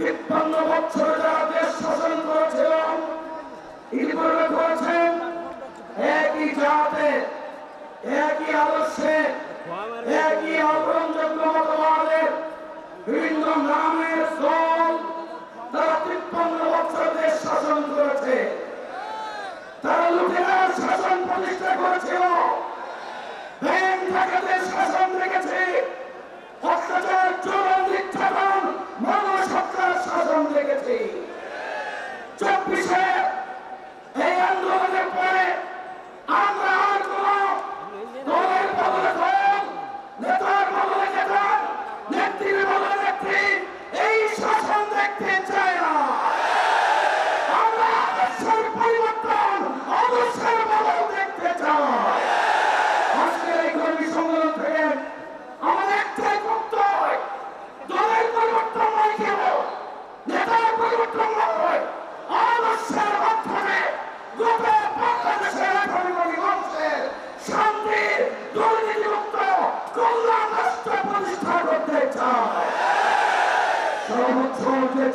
তিপ্পান্ন বছর যারা দেশ শাসন করেছিল, ইতিপূর্বে করেছেন একই জাতে, একই আদর্শে, একই অগ্রহণযোগ্য মতবাদে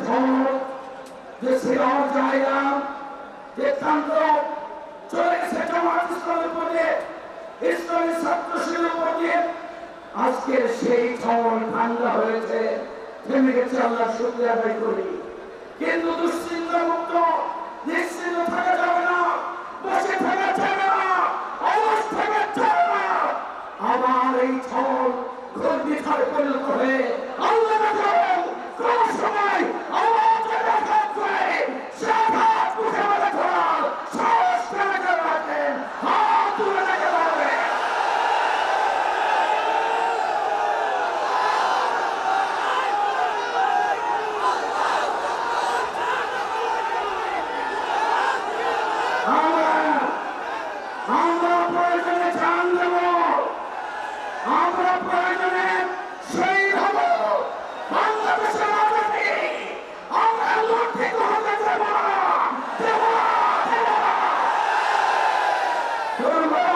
ঝড় যে সেরাও জায়গা যে কান্ড চলে গেছে জামাত ইসলামের পথে ইসলামী ছাত্র পথে আজকে সেই ঝড় ঠান্ডা হয়েছে থেমে গেছে আল্লাহ শুক্রিয়া আদায় করি কিন্তু দুশ্চিন্তা মুক্ত নিশ্চিন্ত থাকা যাবে না বসে থাকা যাবে না অলস থাকা যাবে না আমার এই ঝড় ঘূর্ণিঝড় পরিণত হয়ে আল্লাহ আমরা প্রয়োজনে জান দেব আমরা প্রয়োজনে সেই হব বাংলাদেশের আজাদি আমরা লুণ্ঠিত হতে দেব না দেব না, দেব না।